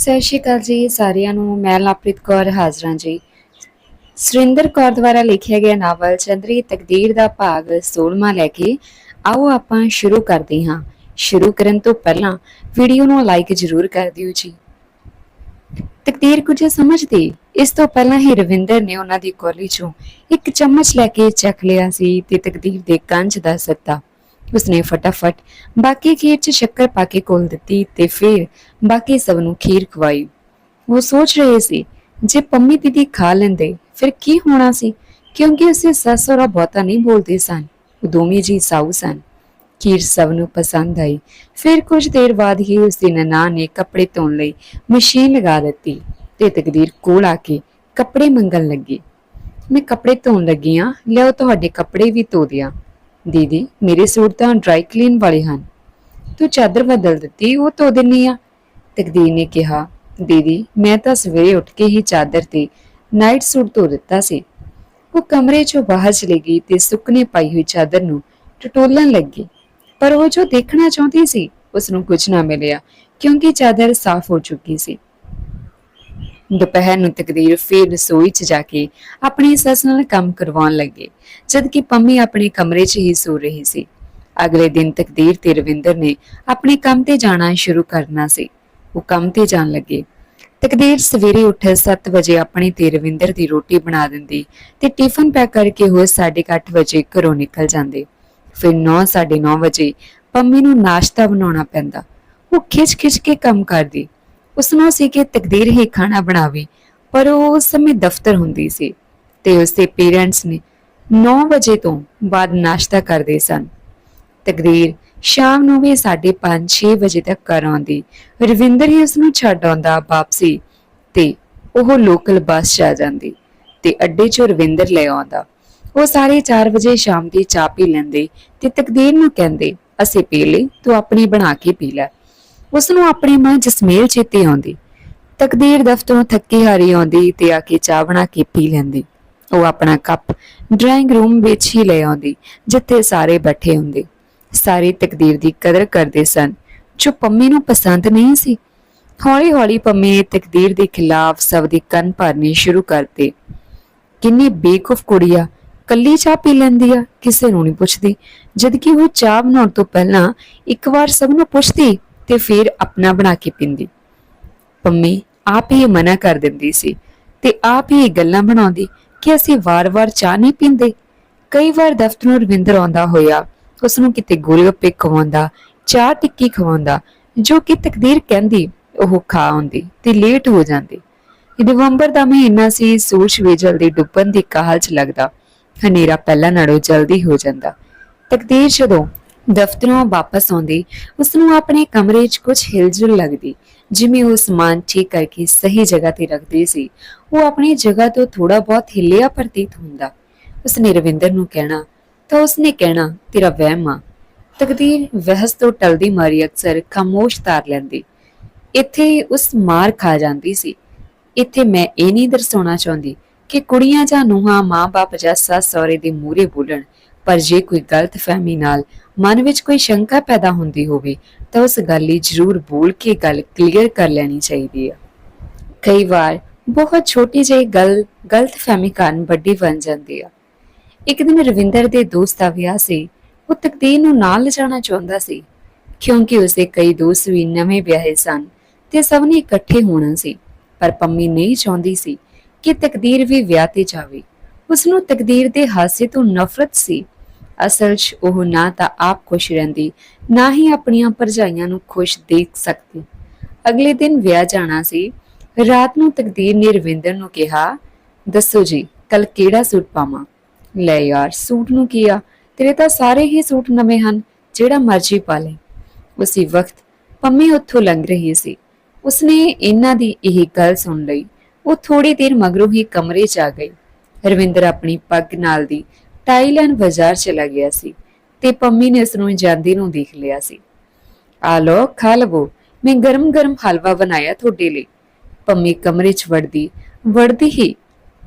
ਸਤਿ ਸ਼੍ਰੀ ਅਕਾਲ ਜੀ, ਸਾਰਿਆਂ ਨੂੰ। ਮੈਂ ਲਵਪ੍ਰੀਤ ਕੌਰ, ਹਾਜ਼ਰਾਂ ਜੀ। ਸੁਰਿੰਦਰ ਕੌਰ ਦੁਆਰਾ ਲਿਖਿਆ ਗਿਆ ਨਾਵਲ ਚੰਦਰੀ ਤਕਦੀਰ ਦਾ ਭਾਗ 16ਵਾਂ ਲੈ ਕੇ ਆਓ ਆਪਾਂ ਸ਼ੁਰੂ ਕਰਦੇ ਹਾਂ। ਸ਼ੁਰੂ ਕਰਨ ਤੋਂ ਪਹਿਲਾਂ ਵੀਡੀਓ ਨੂੰ ਲਾਈਕ ਜ਼ਰੂਰ ਕਰ ਦਿਓ ਜੀ। ਤਕਦੀਰ ਕੁਝ ਸਮਝਦੀ? ਇਸ ਤੋਂ ਪਹਿਲਾਂ ਹੀ ਰਵਿੰਦਰ ਨੇ ਉਹਨਾਂ ਦੀ ਕੋਲੀ ਚੋਂ ਇੱਕ ਚਮਚ ਲੈ ਕੇ ਚੱਖ ਲਿਆ ਸੀ ਤੇ ਤਕਦੀਰ ਦੇ ਕੰਚ ਦਾ ਸੱਤਾ ਉਸਨੇ ਫਟਾਫਟ ਬਾਕੀ ਖੀਰ 'ਚ ਸ਼ੱਕਰ ਪਾ ਕੇ ਕੋਲ ਦਿੱਤੀ ਤੇ ਫਿਰ ਬਾਕੀ ਸਭ ਨੂੰ ਖੀਰ ਖਵਾਈ। ਉਹ ਸੋਚ ਰਹੇ ਸੀ, ਜੇ ਪੰਮੀ ਦੀਦੀ ਖਾ ਲੈਂਦੇ, ਫਿਰ ਕੀ ਹੋਣਾ ਸੀ? ਕਿਉਂਕਿ ਉਸੇ ਸੱਸ ਬਹੁਤਾ ਨਹੀਂ ਬੋਲਦੇ ਸਨ। ਉਹ ਦੋਵੇਂ ਜੀ ਸਾਊ ਸਨ। ਖੀਰ ਸਭ ਨੂੰ ਪਸੰਦ ਆਈ। ਫਿਰ ਕੁਝ ਦੇਰ ਬਾਅਦ ਹੀ ਉਸ ਦੀ ਨਨਾਣ ਨੇ ਕੱਪੜੇ ਧੋਣ ਲਈ ਮਸ਼ੀਨ ਲਗਾ ਦਿੱਤੀ ਤੇ ਤਕਦੀਰ ਕੋਲ ਆ ਕੇ ਕੱਪੜੇ ਮੰਗਣ ਲੱਗੀ। ਮੈਂ ਕੱਪੜੇ ਧੋਣ ਲੱਗੀ ਆ। ਲਿਆਓ ਤੁਹਾਡੇ ਕੱਪੜੇ ਵੀ ਧੋ ਦਿਆਂ। ਦੀਦੀ, ਮੇਰੇ ਸੂਟ ਤਾਂ ਡਰਾਈ ਕਲੀਨ ਵਾਲੇ ਹਨ। ਤੂੰ ਚਾਦਰ ਬਦਲ ਦਿੱਤੀ, ਉਹ ਧੋ ਦਿੰਨੀ ਆ। ਤਕਦੀਰ ਨੇ ਕਿਹਾ, ਦੀਦੀ, ਮੈਂ ਤਾਂ ਸਵੇਰੇ ਉੱਠ ਕੇ ਹੀ ਚਾਦਰ ਤੇ ਨਾਈਟ ਸੂਟ ਧੋ ਦਿੱਤਾ ਸੀ। ਉਹ ਕਮਰੇ ਚੋਂ ਬਾਹਰ ਚਲੀ ਗਈ ਤੇ ਸੁੱਕਣੇ ਪਾਈ ਹੋਈ ਚਾਦਰ ਨੂੰ ਟਟੋਲਣ ਲੱਗੀ। ਪਰ ਉਹ ਜੋ ਦੇਖਣਾ ਚਾਹੁੰਦੀ ਸੀ ਉਸ ਨੂੰ ਕੁਝ ਨਾ ਮਿਲਿਆ, ਕਿਉਂਕਿ ਚਾਦਰ ਸਾਫ਼ ਹੋ ਚੁੱਕੀ ਸੀ। ਦੁਪਹਿਰ ਨੂੰ ਤਕਦੀਰ ਫੇਰ ਰਸੋਈ 'ਚ ਜਾ ਕੇ ਆਪਣੀ ਸੱਸ ਨਾਲ ਕੰਮ ਕਰਵਾਉਣ ਲੱਗੇ ਜਦ ਕਿ ਪੰਮੀ ਆਪਣੇ ਕਮਰੇ 'ਚ ਹੀ ਸੋ ਰਹੀ ਸੀ। ਅਗਲੇ ਦਿਨ ਤਕਦੀਰ ਤੇ ਰਵਿੰਦਰ ਨੇ ਆਪਣੇ ਕੰਮ ਤੇ ਜਾਣਾ ਸ਼ੁਰੂ ਕਰਨਾ ਸੀ। ਉਹ ਕੰਮ ਤੇ ਜਾਣ ਲੱਗੇ। ਤਕਦੀਰ ਸਵੇਰੇ ਉੱਠ 7 ਵਜੇ ਆਪਣੀ ਤੇ ਰਵਿੰਦਰ ਦੀ ਰੋਟੀ ਬਣਾ ਦਿੰਦੀ ਤੇ ਟਿਫਨ ਪੈਕ ਕਰਕੇ ਉਹ 8:30 ਵਜੇ ਘਰੋਂ ਨਿਕਲ ਜਾਂਦੇ। ਫਿਰ 9:30 ਵਜੇ ਪੰਮੀ ਨੂੰ ਨਾਸ਼ਤਾ ਬਣਾਉਣਾ ਪੈਂਦਾ। ਉਹ ਖਿੱਚ-ਖਿੱਚ ਕੇ ਕੰਮ ਕਰਦੀ। ਉਸ ਨੂੰ ਸੀ ਕਿ ਤਕਦੀਰ ਹੀ ਖਾਣਾ ਬਣਾਵੇ। ਪਰ ਉਹ ਉਸ ਸਮੇਂ ਦਫ਼ਤਰ ਹੁੰਦੀ ਸੀ ਤੇ ਉਸਦੇ ਪੇਰੈਂਟਸ ਨੇ 9 ਵਜੇ ਤੋਂ ਬਾਅਦ ਨਾਸ਼ਤਾ ਕਰਦੇ ਸਨ। ਤਕਦੀਰ ਸ਼ਾਮ ਨੂੰ ਵੀ 5:30 ਵਜੇ ਤੱਕ ਘਰ ਆਉਂਦੀ। ਰਵਿੰਦਰ ਹੀ ਉਸ ਨੂੰ ਛੱਡ ਆਉਂਦਾ ਵਾਪਸੀ ਤੇ ਉਹ ਲੋਕਲ ਬੱਸ 'ਚ ਆ ਜਾਂਦੀ ਤੇ ਅੱਡੇ 'ਚੋਂ ਰਵਿੰਦਰ ਲੈ ਆਉਂਦਾ। ਉਹ ਸਾਰੇ 4 ਵਜੇ ਸ਼ਾਮ ਦੀ ਚਾਹ ਪੀ ਲੈਂਦੇ ਤੇ ਤਕਦੀਰ ਨੂੰ ਕਹਿੰਦੇ, ਅਸੀਂ ਪੀ ਲਈ, ਤੂੰ ਆਪਣੀ ਬਣਾ ਕੇ ਪੀ ਲੈ। ਉਸ ਨੂੰ ਆਪਣੀ ਮਾਂ ਜਸਮੇਲ ਚੇਤੇ ਆਉਂਦੀ। ਤਕਦੀਰ ਦਫ਼ਤਰੋਂ ਥੱਕੀ ਹਾਰੀ ਆਉਂਦੀ ਤੇ ਆ ਕੇ ਚਾਹ ਬਣਾ ਕੇ ਪੀ ਲੈਂਦੀ। ਉਹ ਆਪਣਾ ਕੱਪ ਡਰਾਇੰਗ ਰੂਮ ਵਿੱਚ ਹੀ ਲੈ ਆਉਂਦੀ, ਜਿੱਥੇ ਸਾਰੇ ਬੈਠੇ ਹੁੰਦੇ। ਸਾਰੇ ਤਕਦੀਰ ਦੀ ਕਦਰ ਕਰਦੇ ਸਨ। ਜੋ ਪੰਮੀ ਨੂੰ ਪਸੰਦ ਨਹੀਂ ਸੀ। ਹੌਲੀ-ਹੌਲੀ ਪੰਮੀ ਤਕਦੀਰ ਦੇ ਖਿਲਾਫ ਸਭ ਦੀ ਕੰਨ ਭਰਨੀ ਸ਼ੁਰੂ ਕਰਤੇ। ਕਿੰਨੀ ਬੇਕੂਫ ਕੁੜੀ ਆ ਕੱਲੀ ਚਾਹ ਪੀ ਲੈਂਦੀ ਆ? ਕਿਸੇ ਨੂੰ ਨਹੀਂ ਪੁੱਛਦੀ। ਜਦ ਕਿ ਉਹ ਚਾਹ ਬਣਾਉਣ ਤੋਂ ਪਹਿਲਾਂ ਇੱਕ ਵਾਰ ਸਭ ਨੂੰ ਪੁੱਛਦੀ ਤੇ ਫਿਰ ਆਪਣਾ ਬਣਾ ਕੇ ਪੀਂਦੀ। ਪੰਮੀ ਆਪ ਹੀ ਮਨਾ ਕਰ ਦਿੰਦੀ ਸੀ ਤੇ ਆਪ ਹੀ ਗੱਲਾਂ ਬਣਾਉਂਦੀ ਕਿ ਅਸੀਂ ਵਾਰ-ਵਾਰ ਚਾਹ ਨਹੀਂ ਪੀਂਦੇ। ਕਈ ਵਾਰ ਦਫ਼ਤਰੋਂ ਰਵਿੰਦਰ ਆਉਂਦਾ ਹੋਇਆ ਉਸ ਨੂੰ ਕਿਤੇ ਗੋਲਗੱਪੇ ਖਵਾਉਂਦਾ, ਚਾਹ ਟਿੱਕੀ ਖਵਾਉਂਦਾ, ਜੋ ਕਿ ਤਕਦੀਰ ਕਹਿੰਦੀ ਉਹ ਖਾ ਆਉਂਦੀ ਤੇ ਲੇਟ ਹੋ ਜਾਂਦੀ। ਨਵੰਬਰ ਦਾ ਮਹੀਨਾ ਸੀ, ਸੂਰਜ ਵੀ ਜਲਦੀ ਡੁੱਬਣ ਦੀ ਕਾਹਲ 'ਚ ਲੱਗਦਾ। ਹਨੇਰਾ ਪਹਿਲਾਂ ਨਾਲੋਂ ਜਲਦੀ ਹੋ ਜਾਂਦਾ। ਤਕਦੀਰ ਜਦੋਂ ਦਫ਼ਤਰੋਂ ਵਾਪਸ ਆਉਂਦੀ ਉਸ ਨੂੰ ਆਪਣੇ ਕਮਰੇ 'ਚ ਕੁਝ ਹਿਲਜੁਲ ਲੱਗਦੀ, ਜਿਵੇਂ ਉਹ ਸਮਾਨ ਠੀਕ ਕਰਕੇ ਸਹੀ ਜਗ੍ਹਾ ਤੇ ਰੱਖਦੀ ਸੀ। ਉਹ ਆਪਣੀ ਜਗ੍ਹਾ ਤੋਂ ਥੋੜਾ ਬਹੁਤ ਹਿੱਲਿਆ ਪ੍ਰਤੀਤ ਹੁੰਦਾ। ਉਸਨੇ ਰਵਿੰਦਰ ਨੂੰ ਕਹਿਣਾ, ਤਾਂ ਉਸਨੇ ਕਹਿਣਾ, ਤੇਰਾ ਵਹਿਮ ਆ। ਤਕਦੀਰ ਵਹਿਸ ਤੋਂ ਟਲਦੀ ਮਾਰੀ ਅਕਸਰ ਖਾਮੋਸ਼ ਤਾਰ ਲੈਂਦੀ। ਇੱਥੇ ਉਸ ਮਾਰ ਖਾ ਜਾਂਦੀ ਸੀ। ਇੱਥੇ ਮੈਂ ਇਹ ਨਹੀਂ ਦਰਸਾਉਣਾ ਚਾਹੁੰਦੀ ਕਿ ਕੁੜੀਆਂ ਜਾਂ ਨੂੰਹਾਂ ਮਾਂ-ਬਾਪ ਜਾਂ ਸੱਸ ਸਹੁਰੇ ਦੇ ਮੂਹਰੇ ਬੋਲਣ। ਪਰ ਜੇ ਕੋਈ ਗਲਤ ਫਹਿਮੀ ਨਾਲ ਮਨ ਵਿੱਚ ਕੋਈ ਸ਼ੰਕਾ ਪੈਦਾ ਹੁੰਦੀ ਹੋਵੇ, ਤਾਂ ਉਸ ਗੱਲ ਲਈ ਜ਼ਰੂਰ ਬੋਲ ਕੇ ਗੱਲ ਕਲੀਅਰ ਕਰ ਲੈਣੀ ਚਾਹੀਦੀ ਹੈ ਕਈ ਵਾਰ ਬਹੁਤ ਛੋਟੀ ਜਿਹੀ ਗੱਲ ਗਲਤ ਫਹਿਮੀ ਕਾਰਨ ਵੱਡੀ ਬਣ ਜਾਂਦੀ ਆ। ਇੱਕ ਦਿਨ ਰਵਿੰਦਰ ਦੇ ਦੋਸਤ ਦਾ ਵਿਆਹ ਸੀ, ਉਹ ਤਕਦੀਰ ਨੂੰ ਨਾਲ ਲਿਜਾਣਾ ਚਾਹੁੰਦਾ ਸੀ, ਕਿਉਂਕਿ ਉਸਦੇ ਕਈ ਦੋਸਤ ਵੀ ਨਵੇਂ ਵਿਆਹੇ ਸਨ ਤੇ ਸਭ ਨੇ ਇਕੱਠੇ ਹੋਣਾ ਸੀ, ਪਰ ਪੰਮੀ ਨਹੀਂ ਚਾਹੁੰਦੀ ਸੀ ਕਿ ਤਕਦੀਰ ਵੀ ਵਿਆਹ ਤੇ ਜਾਵੇ। ਉਸ ਨੂੰ ਤਕਦੀਰ ਦੇ ਹਾਸੇ ਤੋਂ ਨਫ਼ਰਤ ਸੀ। ਅਸਲ 'ਚ ਉਹ ਨਾ ਤਾਂ ਆਪ ਖੁਸ਼ ਰਹਿੰਦੀ, ਨਾ ਹੀ ਆਪਣੀਆਂ ਭਰਜਾਈਆਂ ਨੂੰ ਖੁਸ਼ ਦੇਖ ਸਕਦੀ। ਅਗਲੇ ਦਿਨ ਵਿਆਹ ਜਾਣਾ ਸੀ। ਰਾਤ ਨੂੰ ਤਕਦੀਰ ਨੇ ਰਵਿੰਦਰ ਨੂੰ ਕਿਹਾ, ਦੱਸੋ ਜੀ ਕੱਲ ਕਿਹੜਾ ਸੂਟ ਪਾਵਾਂ? ਲੈ ਯਾਰ, ਸੂਟ ਨੂੰ ਕੀ ਆ? ਤੇਰੇ ਤਾਂ ਸਾਰੇ ਹੀ ਸੂਟ ਨਵੇਂ ਹਨ, ਜਿਹੜਾ ਮਰਜ਼ੀ ਪਾ ਲੈ। ਉਸੇ ਵਕਤ ਪੰਮੀ ਉੱਥੋਂ ਲੰਘ ਰਹੀ ਸੀ। ਉਸਨੇ ਇਹਨਾਂ ਦੀ ਇਹ ਗੱਲ ਸੁਣ ਲਈ। ਉਹ ਥੋੜੀ ਦੇਰ ਮਗਰੋਂ ਹੀ ਕਮਰੇ 'ਚ ਆ ਗਈ। ਰਵਿੰਦਰ ਆਪਣੀ ਪੱਗ ਨਾਲ ਦੀ ਟਾਈ ਬਾਜ਼ਾਰ ਚਲਾ ਗਿਆ ਸੀ ਤੇ ਪੰਮੀ ਨੇ ਉਸ ਨੂੰ ਜਾਂਦੀ ਨੂੰ ਦੇਖ ਲਿਆ ਸੀ। ਆ ਲੋ ਖਾ ਲਵੋ। ਮੈਂ ਗਰਮ-ਗਰਮ ਹਲਵਾ ਬਣਾਇਆ ਤੁਹਾਡੇ ਲਈ। ਪੰਮੀ ਕਮਰੇ 'ਚ ਵੜਦੀ ਵੜਦੀ ਹੀ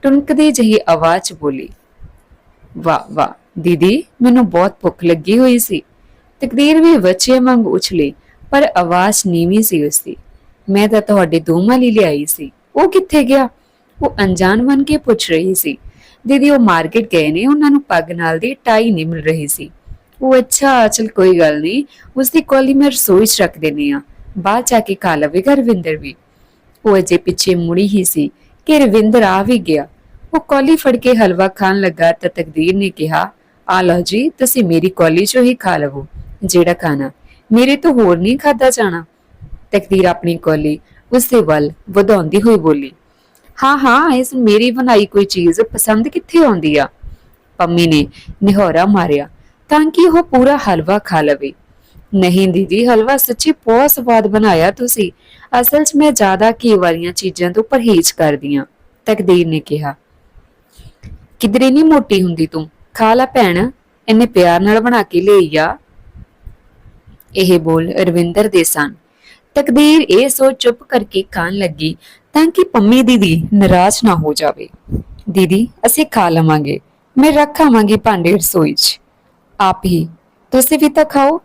ਟੁਣਕਦੀ ਜਿਹੀ ਆਵਾਜ਼ 'ਚ ਬੋਲੀ, ਵਾਹ ਵਾਹ, ਦੀਦੀ, ਮੈਨੂੰ ਬਹੁਤ ਭੁੱਖ ਲੱਗੀ ਹੋਈ ਸੀ। ਤਕਦੀਰ ਵੀ ਬੱਚੇ ਮੰਗ ਉਛਲੀ, ਪਰ ਆਵਾਜ਼ ਨੀਵੀਂ ਸੀ ਉਸਦੀ। ਮੈਂ ਤਾਂ ਤੁਹਾਡੇ ਦੋਵਾਂ ਲਈ ਲਿਆਈ ਸੀ। ਉਹ ਕਿੱਥੇ ਗਿਆ? ਉਹ ਅਣਜਾਣ ਬਣ ਕੇ ਪੁੱਛ ਰਹੀ ਸੀ। ਦੀਦੀ, ਉਹ ਮਾਰਕੀਟ ਗਏ ਨੇ, ਉਹਨਾਂ ਨੂੰ ਪੱਗ ਨਾਲ ਦੀ ਟਾਈ ਨਹੀਂ ਮਿਲ ਰਹੀ ਸੀ। ਉਹ ਅੱਛਾ, ਚਲ ਕੋਈ ਗੱਲ ਨਹੀਂ ਉਸ ਦੀ ਕੋਲੀ ਮੈਂ ਰਸੋਈ 'ਚ ਰੱਖ ਦੇਣੀ ਆ ਬਾਅਦ ਜਾ ਕੇ ਖਾ ਲਵੇਗਾ ਰਵਿੰਦਰ ਵੀ। ਉਹ ਅਜੇ ਪਿੱਛੇ ਮੁੜੀ ਹੀ ਸੀ ਕਿ ਰਵਿੰਦਰ ਆ ਵੀ ਗਿਆ। ਉਹ ਕੋਲੀ ਫੜ ਕੇ ਹਲਵਾ ਖਾਣ ਲੱਗਾ ਤਾਂ ਤਕਦੀਰ ਨੇ ਕਿਹਾ, ਆ ਲਓ ਜੀ, ਤੁਸੀਂ ਮੇਰੀ ਕੋਲੀ 'ਚੋਂ ਹੀ ਖਾ ਲਵੋ, ਜਿਹੜਾ ਖਾਣਾ। ਮੇਰੇ ਤੋਂ ਹੋਰ ਨਹੀਂ ਖਾਦਾ ਜਾਣਾ। ਤਕਦੀਰ ਆਪਣੀ ਕੋਲੀ ਉਸ ਦੇ ਵੱਲ ਵਧਾਉਂਦੀ ਹੋਈ ਬੋਲੀ ਹਾਂ ਹਾਂ, ਇਸ ਮੇਰੀ ਬਣਾਈ ਕੋਈ ਚੀਜ਼ ਪਸੰਦ ਕਿੱਥੇ ਆਉਂਦੀ ਆ? ਪੰਮੀ ਨੇ ਨਿਹੋਰਾ ਮਾਰਿਆ, ਤਾਂ ਕਿ ਉਹ ਪੂਰਾ ਹਲਵਾ ਖਾ ਲਵੇ। ਨਹੀਂ ਦੀਦੀ, ਹਲਵਾ ਸੱਚੀ ਬਹੁਤ ਸਵਾਦ ਬਣਾਇਆ ਤੁਸੀਂ। ਅਸਲ 'ਚ ਮੈਂ ਜ਼ਿਆਦਾ ਘੀ ਵਾਲੀਆਂ ਚੀਜ਼ਾਂ ਤੋਂ ਪਰਹੇਜ਼ ਕਰਦੀ ਆ ਤਕਦੀਰ ਨੇ ਕਿਹਾ। ਕਿਧਰੇ ਨਹੀਂ ਮੋਟੀ ਹੁੰਦੀ ਤੂੰ? ਖਾ ਲੈ ਭੈਣ, ਇੰਨੇ ਪਿਆਰ ਨਾਲ ਬਣਾ ਕੇ ਲਈ ਆ। ਇਹ ਬੋਲ ਰਵਿੰਦਰ ਦੇ ਸਨ। ਤਕਦੀਰ ਇਹ ਸੋਚ ਚੁੱਪ ਕਰਕੇ ਖਾਣ ਲੱਗੀ ਤਾਂ ਕਿ ਪੰਮੀ ਦੀਦੀ ਨਾਰਾਜ਼ ਨਾ ਹੋ ਜਾਵੇ। ਦੀਦੀ, ਅਸੀਂ ਖਾ ਲਵਾਂਗੇ। ਮੈਂ ਰੱਖ ਆਵਾਂਗੀ ਭਾਂਡੇ ਰਸੋਈ 'ਚ। ਆਪ ਹੀ। ਤੁਸੀਂ ਵੀ ਤਾਂ ਖਾਓ।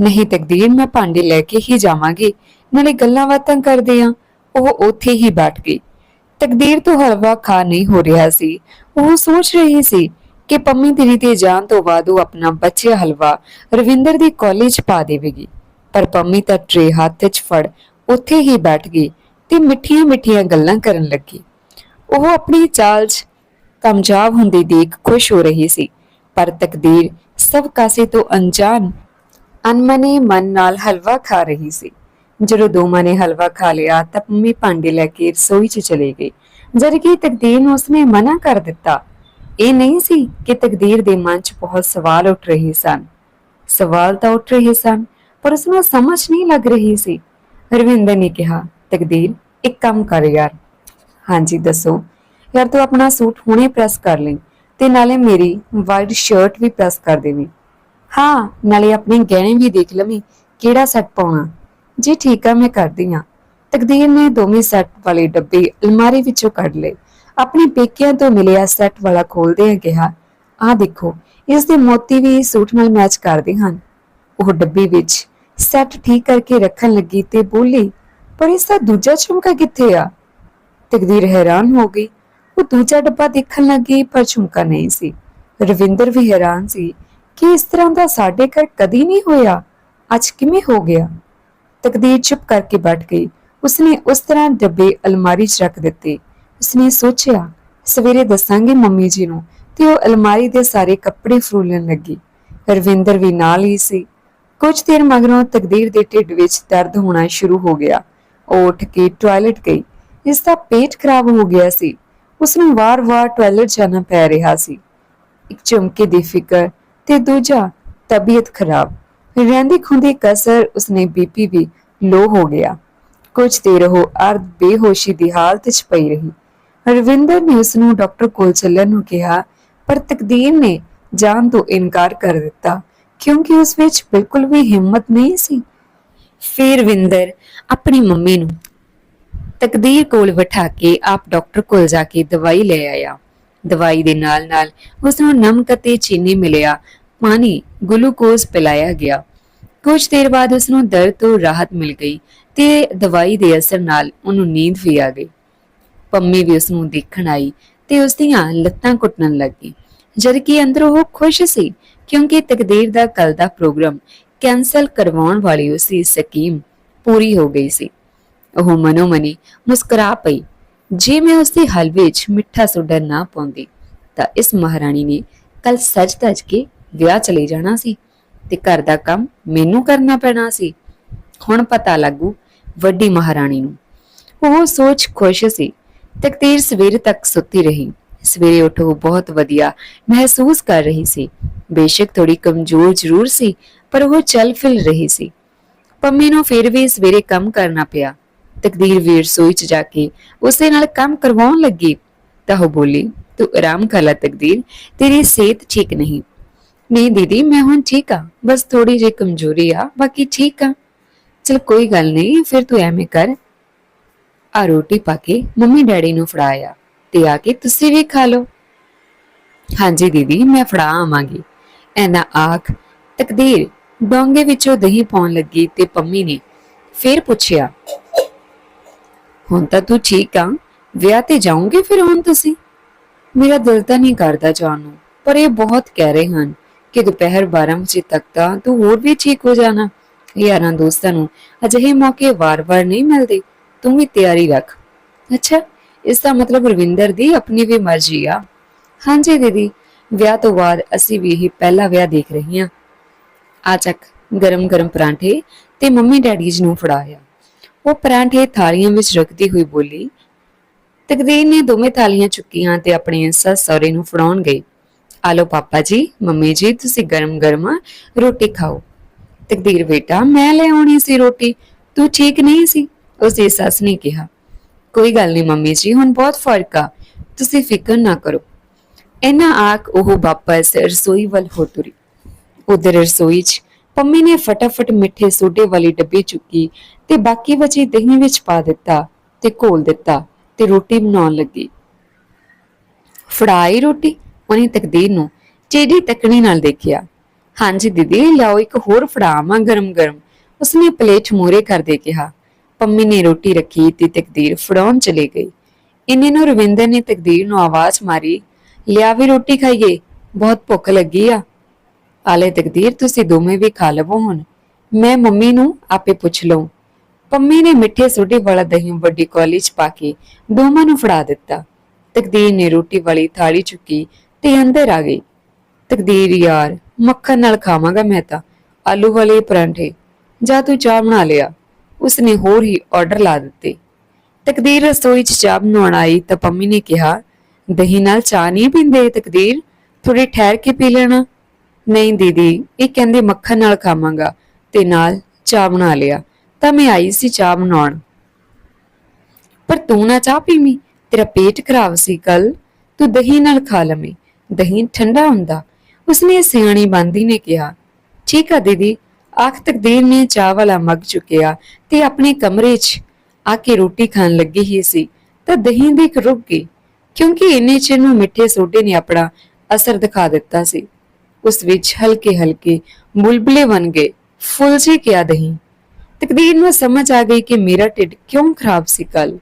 ਨਹੀਂ ਤਕਦੀਰ, ਮੈਂ ਭਾਂਡੇ ਲੈ ਕੇ ਹੀ ਜਾਵਾਂਗੀ। ਨਾਲੇ ਗੱਲਾਂ ਬਾਤਾਂ ਕਰਦੇ ਆ। ਉਹ ਉੱਥੇ ਹੀ ਬੈਠ ਗਈ। ਤਕਦੀਰ ਤੋਂ ਹਲਵਾ ਖਾ ਨਹੀਂ ਹੋ ਰਿਹਾ ਸੀ। ਉਹ ਸੋਚ ਰਹੀ ਸੀ ਕਿ ਪੰਮੀ ਦੀਦੀ ਤੇ ਜਾਣ ਤੋਂ ਬਾਅਦ ਉਹ ਆਪਣਾ ਬੱਚੇ ਹਲਵਾ ਰਵਿੰਦਰ ਦੀ ਕਾਲਜ ਪਾ ਦੇਵੇਗੀ। ਪਰ ਪੰਮੀ ਤਾਂ ਟਰੇ ਹੱਥ 'ਚ ਫੜ ਉੱਥੇ ਹੀ ਬੈਠ ਗਈ ਤੇ ਮਿੱਠੀਆਂ ਮਿੱਠੀਆਂ ਗੱਲਾਂ ਕਰਨ ਲੱਗੀ। ਉਹ ਆਪਣੀ ਚਾਲ 'ਚ ਕਾਮਯਾਬ ਹੁੰਦੀ ਦੇਖ ਖੁਸ਼ ਹੋ ਰਹੀ ਸੀ, ਪਰ ਤਕਦੀਰ ਸਭ ਕਾਸੇ ਤੋਂ ਅਣਜਾਣ ਅਨਮਨੇ ਮਨ ਨਾਲ ਹਲਵਾ ਖਾ ਰਹੀ ਸੀ। ਜਦੋਂ ਦੋਵਾਂ ਨੇ ਹਲਵਾ ਖਾ ਲਿਆ ਤਾਂ ਪੰਮੀ ਭਾਂਡੇ ਲੈ ਕੇ ਰਸੋਈ 'ਚ ਚਲੇ ਗਈ। ਜਦ ਕਿ ਤਕਦੀਰ ਨੂੰ ਉਸਨੇ ਮਨਾ ਕਰ ਦਿੱਤਾ। ਇਹ ਨਹੀਂ ਸੀ ਕਿ ਤਕਦੀਰ ਦੇ ਮਨ 'ਚ ਬਹੁਤ ਸਵਾਲ ਉੱਠ ਰਹੇ ਸਨ। ਸਵਾਲ ਤਾਂ ਉੱਠ ਰਹੇ ਸਨ ਪਰ ਉਸ ਨੂੰ ਸਮਝ ਨਹੀਂ ਲੱਗ ਰਹੀ ਸੀ। ਰਵਿੰਦਰ ਨੇ ਕਿਹਾ, ਤਕਦੀਰ, ਇੱਕ ਕੰਮ ਕਰ ਯਾਰ। ਹਾਂਜੀ, ਦੱਸੋ। ਯਾਰ, ਤੂੰ ਆਪਣਾ ਸੂਟ ਹੁਣੇ ਪ੍ਰੈਸ ਕਰ ਲੈ ਤੇ ਨਾਲੇ ਮੇਰੀ ਵਾਈਟ ਸ਼ਰਟ ਵੀ ਪ੍ਰੈਸ ਕਰ ਦੇਵੀਂ। ਹਾਂ, ਨਾਲੇ ਆਪਣੇ ਗਹਿਣੇ ਵੀ ਦੇਖ ਲਵੀਂ, ਕਿਹੜਾ ਸੈੱਟ ਪਾਉਣਾ। ਜੀ ਠੀਕ ਆ, ਮੈਂ ਕਰਦੀ ਆ ਤਕਦੀਰ ਨੇ ਦੋਵੇਂ ਸੈੱਟ ਵਾਲੇ ਡੱਬੇ ਅਲਮਾਰੀ ਵਿੱਚੋਂ ਕੱਢ ਲਏ। ਆਪਣੇ ਪੇਕਿਆਂ ਤੋਂ ਮਿਲਿਆ ਸੈੱਟ ਵਾਲਾ ਖੋਲਦੇ ਆ ਕਿਹਾ, ਆਹ ਦੇਖੋ, ਇਸ ਦੇ ਮੋਤੀ ਵੀ ਸੂਟ ਨਾਲ ਮੈਚ ਕਰਦੇ ਹਨ। ਉਹ ਡੱਬੇ ਵਿੱਚ ਸੈੱਟ ਠੀਕ ਕਰਕੇ ਰੱਖਣ ਲੱਗੀ ਤੇ ਬੋਲੀ, ਪਰ ਇਸ ਦਾ ਦੂਜਾ ਝੁਮਕਾ ਕਿੱਥੇ ਆ? ਤਕਦੀਰ ਹੈਰਾਨ ਹੋ ਗਈ। ਉਹ ਦੂਜਾ ਡੱਬਾ ਦੇਖਣ ਲੱਗੀ, ਪਰ ਝੁਮਕਾ ਨਹੀਂ ਸੀ। ਰਵਿੰਦਰ ਵੀ ਹੈਰਾਨ ਸੀ ਕਿ ਇਸ ਤਰ੍ਹਾਂ ਦਾ ਸਾਡੇ ਘਰ ਕਦੀ ਨਹੀਂ ਹੋਇਆ। ਅੱਜ ਕਿਵੇਂ ਹੋ ਗਿਆ? ਤਕਦੀਰ ਚੁੱਪ ਕਰਕੇ ਬੈਠ ਗਈ। ਉਸਨੇ ਉਸ ਤਰ੍ਹਾਂ ਡੱਬੇ ਅਲਮਾਰੀ 'ਚ ਰੱਖ ਦਿੱਤੇ। ਉਸਨੇ ਸੋਚਿਆ, ਸਵੇਰੇ ਦੱਸਾਂਗੇ ਮੰਮੀ ਜੀ ਨੂੰ। ਤੇ ਉਹ ਅਲਮਾਰੀ ਦੇ ਸਾਰੇ ਕੱਪੜੇ ਫਰੂਲਣ ਲੱਗੀ। ਰਵਿੰਦਰ ਵੀ ਨਾਲ ਹੀ ਸੀ। ਕੁਝ ਦੇਰ ਮਗਰੋਂ ਤਕਦੀਰ ਦੇ ਢਿੱਡ ਵਿੱਚ ਦਰਦ ਹੋਣਾ ਸ਼ੁਰੂ ਹੋ ਗਿਆ। ਉਹ ਉੱਠ ਕੇ ਟਾਇਲਟ ਗਈ। ਇਸ ਦਾ ਪੇਟ ਖਰਾਬ ਹੋ ਗਿਆ ਸੀ। ਉਸ ਨੂੰ ਵਾਰ-ਵਾਰ ਟਾਇਲਟ ਜਾਣਾ ਪੈ ਰਿਹਾ ਸੀ। ਇੱਕ ਝੁਮਕੇ ਦੀ ਫਿਕਰ ਤੇ ਦੂਜਾ, ਤਬੀਅਤ ਖਰਾਬ। ਰਹਿੰਦੀ ਖੁੰਦੀ ਕਸਰ ਉਸਨੇ ਬੀਪੀ ਵੀ ਲੋ ਹੋ ਗਿਆ। ਕੁਝ ਦੇਰ ਉਹ ਅਰਧ ਬੇਹੋਸ਼ੀ ਦੀ ਹਾਲਤ 'ਚ ਪਈ ਰਹੀ। ਰਵਿੰਦਰ ਨੇ ਉਸ ਨੂੰ ਡਾਕਟਰ ਕੋਲ ਚੱਲਣ ਨੂੰ ਕਿਹਾ, ਪਰ ਤਕਦੀਰ ਨੇ ਜਾਣ ਤੋਂ ਇਨਕਾਰ ਕਰ ਦਿੱਤਾ। ਕਿਉਂਕਿ ਉਸ ਵਿੱਚ ਬਿਲਕੁਲ ਵੀ ਹਿੰਮਤ ਨਹੀਂ ਸੀ। ਫਿਰ ਵਿੰਦਰ ਆਪਣੀ ਮੰਮੀ ਨੂੰ ਤਕਦੀਰ ਕੋਲ ਬਿਠਾ ਕੇ ਆਪ ਡਾਕਟਰ ਕੋਲ ਜਾ ਕੇ ਦਵਾਈ ਲੈ ਆਇਆ। ਦਵਾਈ ਦੇ ਨਾਲ ਨਾਲ ਉਸ ਨੂੰ ਨਮਕ ਅਤੇ ਚੀਨੀ ਮਿਲਿਆ। ਪਾਣੀ, ਗਲੂਕੋਜ਼ ਪਿਲਾਇਆ ਗਿਆ। ਕੁਝ ਦੇਰ ਬਾਅਦ ਉਸ ਨੂੰ ਦਰਦ ਤੋਂ ਰਾਹਤ ਮਿਲ ਗਈ ਤੇ ਦਵਾਈ ਦੇ ਅਸਰ ਨਾਲ ਉਹਨੂੰ ਨੀਂਦ ਵੀ ਆ ਗਈ। ਪੰਮੀ ਵੀ ਉਸ ਨੂੰ ਦੇਖਣ ਆਈ ਤੇ ਉਸ ਦੀਆਂ ਲੱਤਾਂ ਕੁੱਟਣ ਲੱਗੀ। ਜਦ ਕਿ ਅੰਦਰੋਂ ਉਹ ਖੁਸ਼ ਸੀ ਕਿਉਂਕਿ ਤਕਦੀਰ ਦਾ ਕੱਲ ਦਾ ਪ੍ਰੋਗਰਾਮ ਕੈਨਸਲ ਕਰਵਾਉਣ ਵਾਲੀ ਉਸਦੀ ਸਕੀਮ ਪੂਰੀ ਹੋ ਗਈ ਸੀ। ਉਹ ਮਨੋਮਨੀ ਮੁਸਕਰਾ ਪਈ। ਜੇ ਮੈਂ ਉਸਦੇ ਹਲਵੇ 'ਚ ਮਿੱਠਾ ਸੋਡਾ ਨਾ ਪਾਉਂਦੀ, ਤਾਂ ਇਸ ਮਹਾਰਾਣੀ ਨੇ ਕੱਲ ਸੱਜ ਧੱਜ ਕੇ ਵਿਆਹ ਚਲੇ ਜਾਣਾ ਸੀ ਤੇ ਘਰ ਦਾ ਕੰਮ ਮੈਨੂੰ ਕਰਨਾ ਪੈਣਾ ਸੀ। ਹੁਣ ਪਤਾ ਲੱਗੂ ਵੱਡੀ ਮਹਾਰਾਣੀ ਨੂੰ। ਉਹ ਸੋਚ ਖੁਸ਼ ਸੀ। ਤਕਦੀਰ ਸਵੇਰ ਤੱਕ ਸੁੱਤੀ ਰਹੀ। ਸਵੇਰੇ ਉੱਠ ਉਹ ਬਹੁਤ ਵਧੀਆ ਮਹਿਸੂਸ ਕਰ ਰਹੀ ਸੀ। ਬੇਸ਼ੱਕ ਥੋੜੀ ਕਮਜ਼ੋਰ ਜ਼ਰੂਰ ਸੀ, ਪਰ ਉਹ ਚੱਲ ਫਿਲ ਰਹੀ ਸੀ। ਪੰਮੀ ਨੂੰ ਫਿਰ ਵੀ ਸਵੇਰੇ ਕੰਮ ਕਰਨਾ ਪਿਆ। ਤਕਦੀਰ ਵੀਰ ਸੋਈ ਚ ਜਾ ਕੇ ਉਸੇ ਨਾਲ ਕੰਮ ਕਰਵਾਉਣ ਲੱਗੀ। ਤਾਂ ਉਹ ਬੋਲੀ, ਤੂੰ ਆਰਾਮ ਕਰ ਲੈ ਤਕਦੀਰ, ਤੇਰੀ ਸਿਹਤ ਠੀਕ ਨਹੀਂ। ਨਹੀਂ ਦੀਦੀ, ਮੈਂ ਹੁਣ ਠੀਕ ਆ ਬਸ ਥੋੜੀ ਜਿਹੀ ਕਮਜ਼ੋਰੀ ਆ, ਬਾਕੀ ਠੀਕ ਆ ਚਲ ਕੋਈ ਗੱਲ ਨਹੀਂ, ਫਿਰ ਤੂੰ ਐਵੇਂ ਕਰ। ਆ ਰੋਟੀ ਪਾ ਕੇ ਮੰਮੀ ਡੈਡੀ ਨੂੰ ਫੜਾਇਆ ਤੇ ਆ ਕੇ ਤੁਸੀਂ ਵੀ ਖਾ ਲਓ। ਹਾਂਜੀ ਦੀਦੀ, ਮੈਂ ਫੜਾ ਆਵਾਂਗੀ। ਐਨਾ ਆਖ ਤਕਦੀਰ ਡੋਂਗੇ ਵਿੱਚੋਂ ਦਹੀਂ ਪਾਉਣ ਲੱਗੀ ਤੇ ਪੰਮੀ ਨੇ ਫੇਰ ਪੁੱਛਿਆ, ਹੁਣ ਤਾਂ ਤੂੰ ਠੀਕ ਆ, ਵਿਆਹ ਤੇ ਜਾਉਂਗੇ ਫਿਰ ਹੁਣ ਤੁਸੀਂ? ਮੇਰਾ ਦਿਲ ਤਾਂ ਨਹੀਂ ਕਰਦਾ ਜਾਣ ਨੂੰ, ਪਰ ਇਹ ਬਹੁਤ ਕਹਿ ਰਹੇ ਹਨ ਕਿ ਦੁਪਹਿਰ 12 ਵਜੇ ਤੱਕ ਤਾਂ ਤੂੰ ਹੋਰ ਵੀ ਠੀਕ ਹੋ ਜਾਣਾ। ਯਾਰਾਂ ਦੋਸਤਾਂ ਨੂੰ ਅਜਿਹੇ ਮੌਕੇ ਵਾਰ-ਵਾਰ ਨਹੀਂ ਮਿਲਦੇ। ਤੂੰ ਵੀ ਤਿਆਰੀ ਰੱਖ। ਅੱਛਾ ਇਸ ਦਾ ਮਤਲਬ ਰਵਿੰਦਰ ਦੀ ਆਪਣੀ ਵੀ ਮਰਜ਼ੀ ਆ। ਹਾਂਜੀ ਦੀਦੀ, ਵਿਆਹ ਤੋਂ ਬਾਅਦ ਅਸੀਂ ਵੀ ਇਹ ਪਹਿਲਾ ਵਿਆਹ ਦੇਖ ਰਹੇ ਹਾਂ। ਆ ਚੱਕ, ਗਰਮ ਗਰਮ ਪਰਾਂਠੇ ਤੇ ਮੰਮੀ ਡੈਡੀ ਜੀ ਨੂੰ ਫੜਾਇਆ। ਉਹ ਪਰਾਂਠੇ ਥਾਲੀਆਂ ਵਿੱਚ ਰੱਖਦੀ ਹੋਈ ਬੋਲੀ, ਤਕਦੀਰ ਨੇ ਦੋਵੇਂ ਥਾਲੀਆਂ ਚੁੱਕੀਆਂ ਤੇ ਆਪਣੇ ਸੱਸ ਸਹੁਰੇ ਨੂੰ ਫੜਾਉਣ ਗਈ। ਆਲੋ ਪਾਪਾ ਜੀ, ਮੰਮੀ ਜੀ, ਤੁਸੀਂ ਗਰਮ ਗਰਮ ਰੋਟੀ ਖਾਓ। ਤਕਦੀਰ ਬੇਟਾ, ਮੈਂ ਲੈ ਆਉਣੀ ਸੀ ਰੋਟੀ, ਤੂੰ ਠੀਕ ਨਹੀਂ ਸੀ? ਉਸਦੀ ਸੱਸ ਨੇ ਕਿਹਾ। ਕੋਈ ਗੱਲ ਨਹੀਂ ਮੰਮੀ ਜੀ, ਹੁਣ ਬਹੁਤ ਫ਼ਰਕ ਆ। ਤੁਸੀਂ ਫਿਕਰ ਨਾ ਕਰੋ। ਇਹਨਾਂ ਆਖ ਉਹ ਵਾਪਸ ਰਸੋਈ ਵੱਲ ਹੋ ਤੁਰੀ। ਉਧਰ ਰਸੋਈ 'ਚ ਪੰਮੀ ਨੇ ਫਟਾਫਟ ਮਿੱਠੇ ਸੋਡੇ ਵਾਲੀ ਡੱਬੀ ਚੁੱਕੀ ਤੇ ਬਾਕੀ ਬਚੀ ਦਹੀਂ ਵਿੱਚ ਪਾ ਦਿੱਤਾ ਤੇ ਘੋਲ ਦਿੱਤਾ ਤੇ ਰੋਟੀ ਬਣਾਉਣ ਲੱਗੀ। ਫੜਾਈ ਰੋਟੀ? ਉਹਨੇ ਤਕਦੀਰ ਨੂੰ ਚੇੜੀ ਤੱਕਣੀ ਨਾਲ ਦੇਖਿਆ। ਹਾਂਜੀ ਦੀਦੀ, ਲਿਆਓ ਇੱਕ ਹੋਰ ਫੜਾਵਾਂ ਗਰਮ ਗਰਮ ਉਸਨੇ ਪਲੇਟ ਮੂਰੇ ਕਰਦੇ ਕਿਹਾ। ਪੰਮੀ ਨੇ ਰੋਟੀ ਰੱਖੀ ਤੇ ਤਕਦੀਰ ਫੜਾਉਣ ਚਲੇ ਗਈ। ਇੰਨੇ ਨੂੰ ਰਵਿੰਦਰ ਨੇ ਤਕਦੀਰ ਨੂੰ ਆਵਾਜ਼ ਮਾਰੀ, ਲਿਆ ਵੀ ਰੋਟੀ ਖਾਈਏ, ਬਹੁਤ ਭੁੱਖ ਲੱਗੀ ਆ। ਆਲੇ ਤਕਦੀਰ, ਤੁਸੀਂ ਦੋਵੇਂ ਵੀ ਖਾ ਲਵੋ ਹੁਣ। ਮੈਂ ਮੰਮੀ ਨੂੰ ਆਪੇ ਪੁੱਛ ਲਵਾਂ ਪੰਮੀ ਨੇ ਮਿੱਠੇ ਸੋਡੇ ਵਾਲਾ ਦਹੀਂ ਵੱਡੀ ਕੌਲੀ 'ਚ ਪਾ ਕੇ ਦੋਵਾਂ ਨੂੰ ਫੜਾ ਦਿੱਤਾ। ਤਕਦੀਰ ਨੇ ਰੋਟੀ ਵਾਲੀ ਥਾਲੀ ਚੁੱਕੀ ਤੇ ਅੰਦਰ ਆ ਗਈ। ਤਕਦੀਰ ਯਾਰ, ਮੱਖਣ ਨਾਲ ਖਾਵਾਂਗਾ ਮੈਂ ਤਾਂ, ਆਲੂ ਵਾਲੇ ਪਰਾਂਠੇ। ਜਾਂ ਤੂੰ ਚਾਹ ਬਣਾ ਲਿਆ। ਉਸਨੇ ਹੋਰ ਹੀ ਆਰਡਰ ਲਾ ਦਿੱਤੇ। ਤਕਦੀਰ ਰਸੋਈ 'ਚ ਚਾਹ ਬਣਾਉਣ ਆਈ ਤਾਂ ਪੰਮੀ ਨੇ ਕਿਹਾ, ਦਹੀਂ ਨਾਲ ਚਾਹ ਨਹੀਂ ਪੀਂਦੇ, ਤਕਦੀਰ? ਥੋੜੀ ਠਹਿਰ ਕੇ ਪੀ ਲੈਣਾ। ਨਹੀਂ ਦੀਦੀ, ਇਹ ਕਹਿੰਦੇ ਮੱਖਣ ਨਾਲ ਖਾਵਾਂਗਾ ਤੇ ਨਾਲ ਚਾਹ ਬਣਾ ਲਿਆ, ਤਾਂ ਮੈਂ ਆਈ ਸੀ ਚਾਹ ਬਣਾਉਣ। ਪਰ ਤੂੰ ਨਾ ਚਾਹ ਪੀਵੀਂ, ਤੇਰਾ ਪੇਟ ਖਰਾਬ ਸੀ ਕੱਲ ਤੂੰ ਦਹੀਂ ਨਾਲ ਖਾ ਲਵੇਂ, ਦਹੀਂ ਠੰਡਾ ਹੁੰਦਾ। ਉਸਨੇ ਸਿਆਣੀ ਬੰਦੀ ਨੇ ਕਿਹਾ, ਠੀਕ ਆ ਦੀਦੀ ਆਖ ਤਕਦੀਰ ਨੇ ਚਾਹ ਵਾਲਾ ਮੱਗ ਚੁੱਕਿਆ ਤੇ ਆਪਣੇ ਕਮਰੇ 'ਚ ਆ ਕੇ ਰੋਟੀ ਖਾਣ ਲੱਗੀ ਹੀ ਸੀ, ਤਾਂ ਦਹੀਂ ਦੀ ਰੁਕ ਗਈ, ਕਿਉਂਕਿ ਇੰਨੇ ਚਿਰ ਨੂੰ ਮਿੱਠੇ ਸੋਡੇ ਨੇ ਆਪਣਾ ਅਸਰ ਦਿਖਾ ਦਿੱਤਾ ਸੀ। ਉਸ ਵਿੱਚ ਹਲਕੇ ਹਲਕੇ ਬੁਲਬੁਲੇ ਬਣ ਗਏ, ਫੁੱਲ ਜੀ ਕਿਆ ਦਹੀਂ। ਤਕਦੀਰ ਨੂੰ ਸਮਝ ਆ ਗਈ ਕਿ ਮੇਰਾ ਢਿੱਡ ਕਿਉਂ ਖਰਾਬ ਸੀ ਕੱਲ